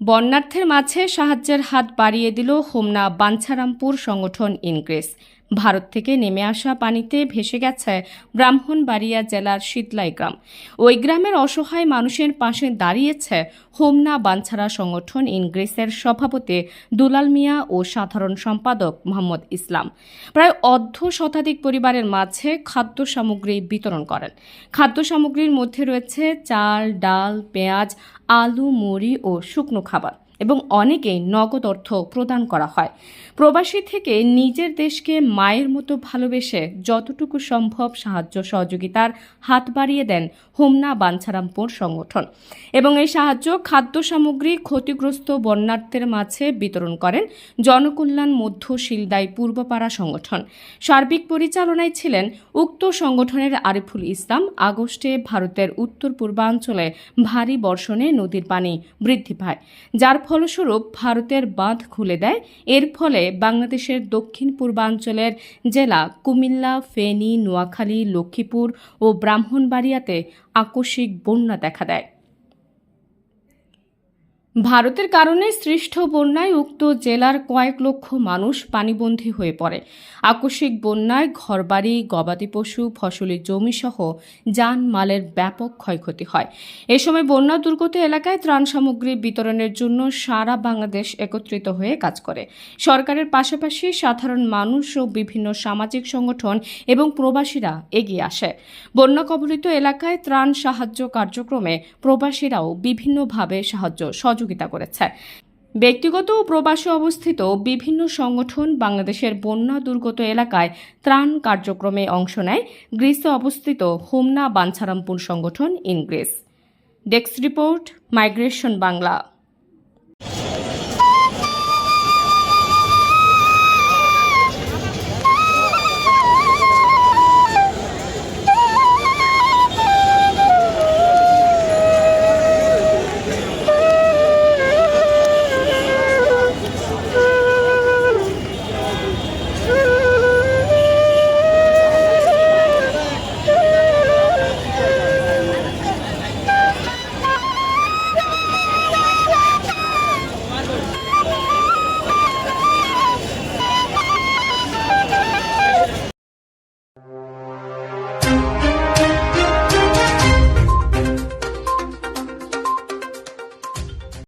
বন্যার্থের মাঝে সাহায্যের হাত বাড়িয়ে দিল হোমনা বাঞ্ছারামপুর সংগঠন ইনগ্রেস ভারত থেকে নেমে আসা পানিতে ভেসে গেছে ব্রাহ্মণবাড়িয়া জেলার শীতলাই গ্রাম। ওই গ্রামের অসহায় মানুষের পাশে দাঁড়িয়েছে হোমনা বাঞ্ছারা সংগঠন ইনগ্রেসের সভাপতি দুলাল মিয়া ও সাধারণ সম্পাদক মোহাম্মদ ইসলাম। প্রায় অর্ধ শতাধিক পরিবারের মাঝে খাদ্য সামগ্রী বিতরণ করেন। খাদ্য সামগ্রীর মধ্যে রয়েছে চাল, ডাল, পেঁয়াজ, আলু, মুড়ি ও শুকনো খাবার। এবং অনেকেই নগদ অর্থ প্রদান করা হয়। প্রবাসী থেকে নিজের দেশকে মায়ের মতো ভালোবেসে যতটুকু সম্ভব সাহায্য সহযোগিতার হাত বাড়িয়ে দেন হোমনা বাঞ্ছারামপুর সংগঠন এবং এই সাহায্য খাদ্য সামগ্রী ক্ষতিগ্রস্ত বন্যার্থের মাঝে বিতরণ করেন জনকল্যাণ মধ্য শিলদাই পূর্বপাড়া সংগঠন। সার্বিক পরিচালনায় ছিলেন উক্ত সংগঠনের আরিফুল ইসলাম। আগস্টে ভারতের উত্তর পূর্বাঞ্চলে ভারী বর্ষণে নদীর পানি বৃদ্ধি পায়, যার ফলস্বরূপ ভারতের বাঁধ খুলে দেয়। এর ফলে বাংলাদেশের দক্ষিণ পূর্বাঞ্চলের জেলা কুমিল্লা, ফেনী, নোয়াখালী, লক্ষ্মীপুর ও ব্রাহ্মণবাড়িয়াতে আকস্মিক বন্যা দেখা দেয়। ভারতের কারণে সৃষ্ট বন্যায় উক্ত জেলার কয়েক লক্ষ মানুষ পানিবন্দী হয়ে পড়ে। আকস্মিক বন্যায় ঘরবাড়ি, গবাদি পশু, ফসলি জমিসহ যান মালের ব্যাপক ক্ষয়ক্ষতি হয়। এ সময় বন্যা দুর্গত এলাকায় ত্রাণ সামগ্রী বিতরণের জন্য সারা বাংলাদেশ একত্রিত হয়ে কাজ করে। সরকারের পাশাপাশি সাধারণ মানুষ ও বিভিন্ন সামাজিক সংগঠন এবং প্রবাসীরা এগিয়ে আসে। বন্যা কবলিত এলাকায় ত্রাণ সাহায্য কার্যক্রমে প্রবাসীরাও বিভিন্নভাবে সাহায্য সহযোগিতা করেছে। ব্যক্তিগত ও প্রবাসী অবস্থিত বিভিন্ন সংগঠন বাংলাদেশের বন্যা দুর্গত এলাকায় ত্রাণ কার্যক্রমে অংশ নেয়। গ্রিসে অবস্থিত হোমনা বাঞ্ছারামপুর সংগঠন ইনগ্রিস ডেস্ক রিপোর্ট, মাইগ্রেশন বাংলা।